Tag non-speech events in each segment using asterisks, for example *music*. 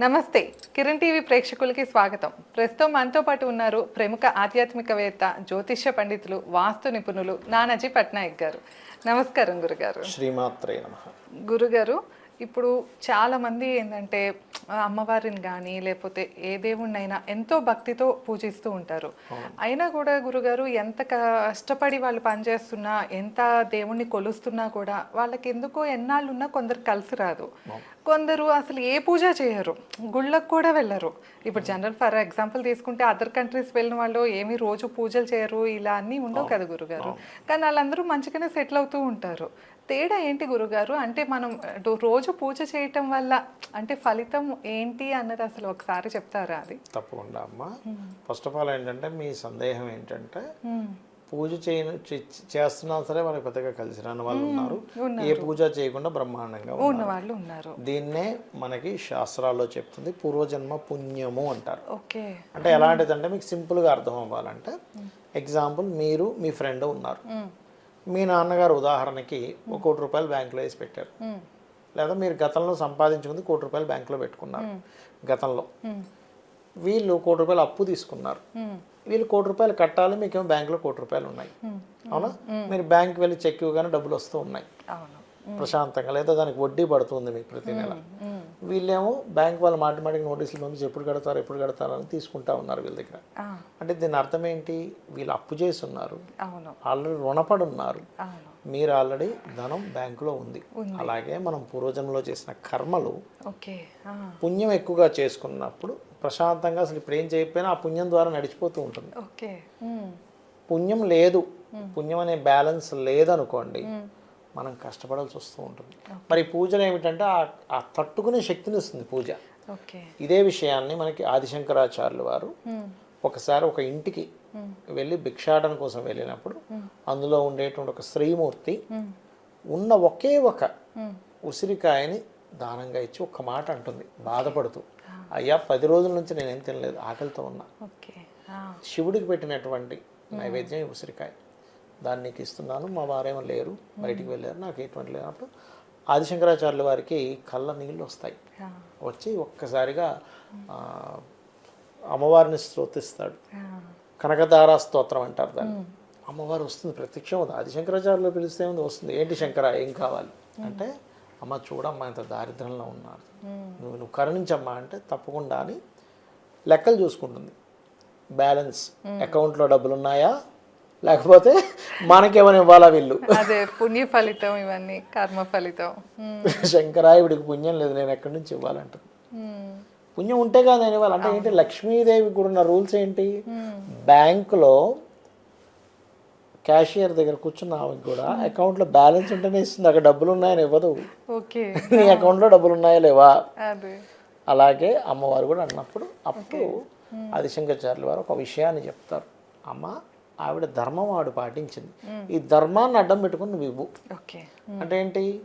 నమస్తే. కిరణ్ టీవీ ప్రేక్షకులకి స్వాగతం. ప్రస్తుతం మనతో పాటు ఉన్నారు ప్రముఖ ఆధ్యాత్మికవేత్త జ్యోతిష్య పండితులు వాస్తు నిపుణులు నానాజీ పట్నాయక్ గారు. నమస్కారం గురుగారు. శ్రీమాత్రే నమ. గురుగారు ఇప్పుడు చాలా మంది ఏంటంటే అమ్మవారిని కానీ లేకపోతే ఏ దేవుణ్ణైనా ఎంతో భక్తితో పూజిస్తూ ఉంటారు. అయినా కూడా గురుగారు ఎంత కష్టపడి వాళ్ళు పనిచేస్తున్నా ఎంత దేవుణ్ణి కొలుస్తున్నా కూడా వాళ్ళకి ఎందుకో ఎన్నాళ్ళు ఉన్నా కొందరు కలిసి రాదు. కొందరు అసలు ఏ పూజ చేయరు. గుళ్ళకు కూడా వెళ్ళరు. ఇప్పుడు జనరల్ ఫర్ ఎగ్జాంపుల్ తీసుకుంటే అదర్ కంట్రీస్ వెళ్ళిన వాళ్ళు ఏమీ రోజు పూజలు చేయరు ఇలా అన్నీ ఉండవు కదా గురుగారు. కానీ వాళ్ళందరూ మంచిగానే సెటిల్ అవుతూ ఉంటారు. తేడా ఏంటి గురుగారు? అంటే మనం రోజు పూజ చేయటం వల్ల అంటే ఫలితం ఏంటి అన్నది అసలు ఒకసారి చెప్తారా అది? తప్పకుండా అమ్మ. ఫస్ట్ ఆఫ్ ఆల్ ఏంటంటే మీ సందేహం ఏంటంటే పూజ చేయను చేస్తున్నా సరే వాళ్ళకి పెద్దగా కలిసి రాని వాళ్ళు ఉన్నారు. ఏ పూజ చేయకుండా బ్రహ్మాండంగా ఉన్న ఉన్నారు వాళ్ళు ఉన్నారు. దీన్నే మనకి శాస్త్రాల్లో చెప్తుంది పూర్వజన్మ పుణ్యము అంటారు. ఓకే. అంటే ఎలాంటిదంటే మీకు సింపుల్గా అర్థం అవ్వాలంటే ఎగ్జాంపుల్ మీరు మీ ఫ్రెండ్ ఉన్నారు. మీ నాన్నగారు ఉదాహరణకి ఒక కోటి రూపాయలు బ్యాంకులో వేసి పెట్టారు. లేదా మీరు గతంలో సంపాదించుకుంది కోటి రూపాయలు బ్యాంకులో పెట్టుకున్నారు. గతంలో. వీళ్ళు కోటి రూపాయలు అప్పు తీసుకున్నారు. వీళ్ళు కోటి రూపాయలు కట్టాలి మీకేమో బ్యాంకులో కోటి రూపాయలు ఉన్నాయి. అవునా? మీరు బ్యాంక్ వెళ్ళి చెక్ ఇవ్వగానే డబ్బులు వస్తూ ఉన్నాయి. అవును. ప్రశాంతంగా లేదా దానికి వడ్డీ పడుతుంది మీకు ప్రతి నెల. వీళ్ళేమో బ్యాంక్ వాళ్ళు మాటి మాటికి నోటీసులు పంపించి ఎప్పుడు కడతారు ఎప్పుడు కడతారు అని తీసుకుంటా ఉన్నారు వీళ్ళ దగ్గర. అంటే దీని అర్థం ఏంటి? వీళ్ళు అప్పు చేసి ఉన్నారు ఆల్రెడీ రుణపడి ఉన్నారు మీరు ఆల్రెడీ ధనం బ్యాంకులో ఉంది. అలాగే మనం పూర్వజన్మలో చేసిన కర్మలు పుణ్యం ఎక్కువగా చేసుకున్నప్పుడు ప్రశాంతంగా అసలు ఇప్పుడు ఏం చేయకపోయినా ఆ పుణ్యం ద్వారా నడిచిపోతూ ఉంటుంది. పుణ్యం లేదు. పుణ్యం అనే బ్యాలెన్స్ లేదనుకోండి మనం కష్టపడాల్సి వస్తూ ఉంటుంది. మరి పూజలు ఏమిటంటే ఆ- ఆ తట్టుకునే శక్తిని ఇస్తుంది పూజ. ఇదే విషయాన్ని మనకి ఆదిశంకరాచార్యులు వారు ఒకసారి ఒక ఇంటికి వెళ్ళి భిక్షాటన కోసం వెళ్ళినప్పుడు అందులో ఉండేటువంటి ఒక స్త్రీమూర్తి ఉమ్, ఉన్న ఒకే ఒక ఉసిరికాయని దానంగా ఇచ్చి ఒక్క మాట అంటుంది. బాధపడుతూ అయ్యా పది రోజుల నుంచి నేను ఏం తినలేదు ఆకలితో ఉన్నా. శివుడికి పెట్టినటువంటి నైవేద్యం ఉసిరికాయ. దాన్ని నీకు ఇస్తున్నాను మా వారేమో లేరు బయటికి వెళ్ళారు నాకు ఎటువంటి లేనప్పుడు ఆదిశంకరాచార్యుల వారికి కళ్ళ నీళ్ళు వస్తాయి. వచ్చి ఒక్కసారిగా అమ్మవారిని స్తోతిస్తాడు. కనకదారా స్తోత్రం అంటారు దాన్ని. అమ్మవారు వస్తుంది ప్రత్యక్షం ఉంది ఆదిశంకరాచార్యులు పిలిస్తే ఉంది వస్తుంది. ఏంటి శంకర ఏం కావాలి? అంటే అమ్మ చూడమ్మా ఇంత దారిద్ర్యంలో ఉన్నారు. నువ్వు నువ్వు కరుణించమ్మా అంటే తప్పకుండా అని లెక్కలు చూసుకుంటుంది. బ్యాలెన్స్ అకౌంట్లో డబ్బులు ఉన్నాయా లేకపోతే మనకేమైనా ఇవ్వాలా వీళ్ళు? అదే పుణ్య ఫలితం ఇవన్నీ కర్మ ఫలితం. *laughs* శంకరాయుడికి పుణ్యం లేదు నేను ఎక్కడి నుంచి ఇవ్వాలంటుంది? ఉమ్, పుణ్యం ఉంటే కదా నేను ఇవ్వాలి? అంటే ఏంటి లక్ష్మీదేవి కూడా ఉన్న రూల్స్ ఏంటి? బ్యాంకులో క్యాషియర్ దగ్గర కూర్చున్న ఆమెకి కూడా అకౌంట్లో బ్యాలెన్స్ ఉంటేనే ఇస్తుంది. అక్కడ డబ్బులు ఉన్నాయని ఇవ్వదు. ఓకే. *laughs* నీ అకౌంట్లో డబ్బులు ఉన్నాయా లేవా అలాగే అమ్మవారు కూడా అన్నప్పుడు అప్పుడు ఆదిశంకరాచార్యుల వారు ఒక విషయాన్ని చెప్తారు. అమ్మ ఆవిడ ధర్మం ఆవిడ పాటించింది. ఈ ధర్మాన్ని అడ్డం పెట్టుకుని నువ్వు ఇవ్వు. ఓకే. అంటే ఏంటి?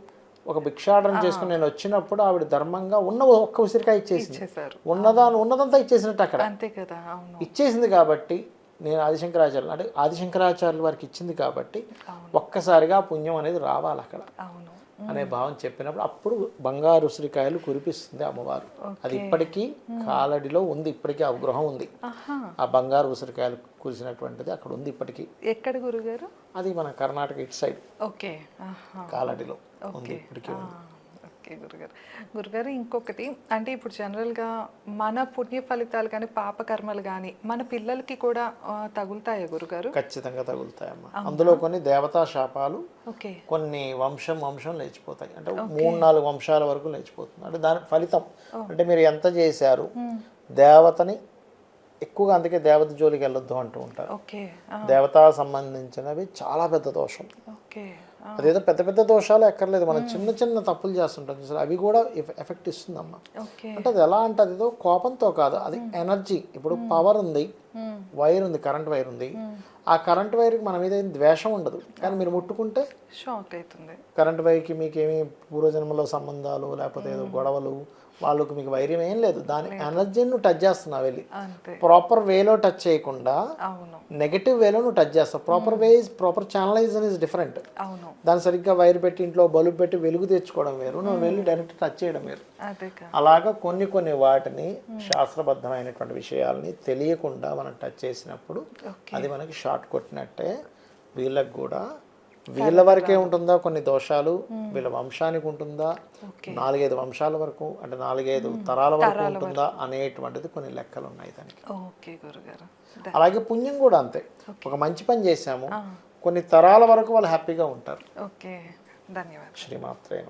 ఒక భిక్షాటన చేసుకుని నేను వచ్చినప్పుడు ఆవిడ ధర్మంగా ఉన్న ఒక్క ఉసిరికాయ ఇచ్చేసింది. ఉన్నదాన్ని ఉన్నదంతా ఇచ్చేసినట్టు అక్కడ. అంతే కదా అవును. ఇచ్చేసింది కాబట్టి నేను ఆదిశంకరాచార్యులు అంటే ఆదిశంకరాచార్యులు వారికి ఇచ్చింది కాబట్టి ఒక్కసారిగా పుణ్యం అనేది రావాలి అక్కడ. అవును. అనే భావం చెప్పినప్పుడు అప్పుడు బంగారు ఉసిరికాయలు కురిపిస్తుంది అమ్మవారు. అది ఇప్పటికీ కాలడిలో ఉంది ఇప్పటికీ ఆ గృహం ఉంది. ఆ బంగారు ఉసిరికాయలు కురిసినటువంటిది అక్కడ ఉంది ఇప్పటికీ. ఎక్కడ గురుగారు? అది మన కర్ణాటక ఇటు సైడ్. ఓకే. కాలడిలో ఉంది ఇప్పటికీ ఉంది. ఓకే గురుగారు. గురుగారు ఇంకొకటి అంటే ఇప్పుడు జనరల్గా మన పుణ్య ఫలితాలు కానీ పాపకర్మలు కానీ మన పిల్లలకి కూడా తగులుతాయా గురుగారు? ఖచ్చితంగా తగులుతాయమ్మా. అందులో కొన్ని దేవతా శాపాలు ఓకే. కొన్ని వంశం వంశం లేచిపోతాయి. అంటే మూడు నాలుగు వంశాల వరకు లేచిపోతుంది. అంటే దాని ఫలితం. అంటే మీరు ఎంత చేశారు దేవతని ఎక్కువగా అందుకే దేవత జోలికి వెళ్ళొద్దు అంటూ ఉంటారు. దేవతా సంబంధించినవి చాలా పెద్ద దోషం. ఓకే. అదేదో పెద్ద పెద్ద దోషాలు ఎక్కర్లేదు. మనం చిన్న చిన్న తప్పులు చేస్తుంటాం చూసారు? అవి కూడా ఎఫ్- ఎఫెక్ట్ ఇస్తుందమ్మా. అంటే అది ఎలా అంటే అదేదో కోపంతో కాదు. అది ఎనర్జీ. ఇప్పుడు పవర్ ఉంది. వైర్ ఉంది. కరెంట్ వైర్ ఉంది. ఆ కరెంట్ వైర్కి మన మీద ద్వేషం ఉండదు. కానీ మీరు ముట్టుకుంటే షాక్ అవుతుంది. కరెంట్ వైర్కి మీకు ఏమి పూర్వజన్మలో సంబంధాలు లేకపోతే ఏదో గొడవలు వాళ్ళకు మీకు వైర్యం ఏం లేదు. దాని ఎనర్జీని నువ్వు టచ్ చేస్తున్నావు వెళ్ళి. ప్రాపర్ వేలో టచ్ చేయకుండా నెగటివ్ వేలో నువ్వు టచ్ చేస్తావు proper way is proper channelisation is different దాన్ని సరిగ్గా వైర్ పెట్టి ఇంట్లో బల్బు పెట్టి వెలుగు తెచ్చుకోవడం వేరు. నువ్వు వెళ్ళి డైరెక్ట్ టచ్ చేయడం వేరు. అలాగా కొన్ని కొన్ని వాటిని శాస్త్రబద్ధమైనటువంటి విషయాల్ని తెలియకుండా మనం టచ్ చేసినప్పుడు అది మనకి షార్ట్ కొట్టినట్టే వీళ్ళకి కూడా వీళ్ళ వరకే ఉంటుందా కొన్ని దోషాలు? వీళ్ళ వంశానికి ఉంటుందా? నాలుగైదు వంశాల వరకు అంటే నాలుగైదు తరాల వరకు ఉంటుందా అనేటువంటిది కొన్ని లెక్కలు ఉన్నాయి దానికి అలాగే పుణ్యం కూడా అంతే. ఒక మంచి పని చేశాము. కొన్ని తరాల వరకు వాళ్ళు హ్యాపీగా ఉంటారు. ఓకే. ధన్యవాదాలు. శ్రీమాత్రే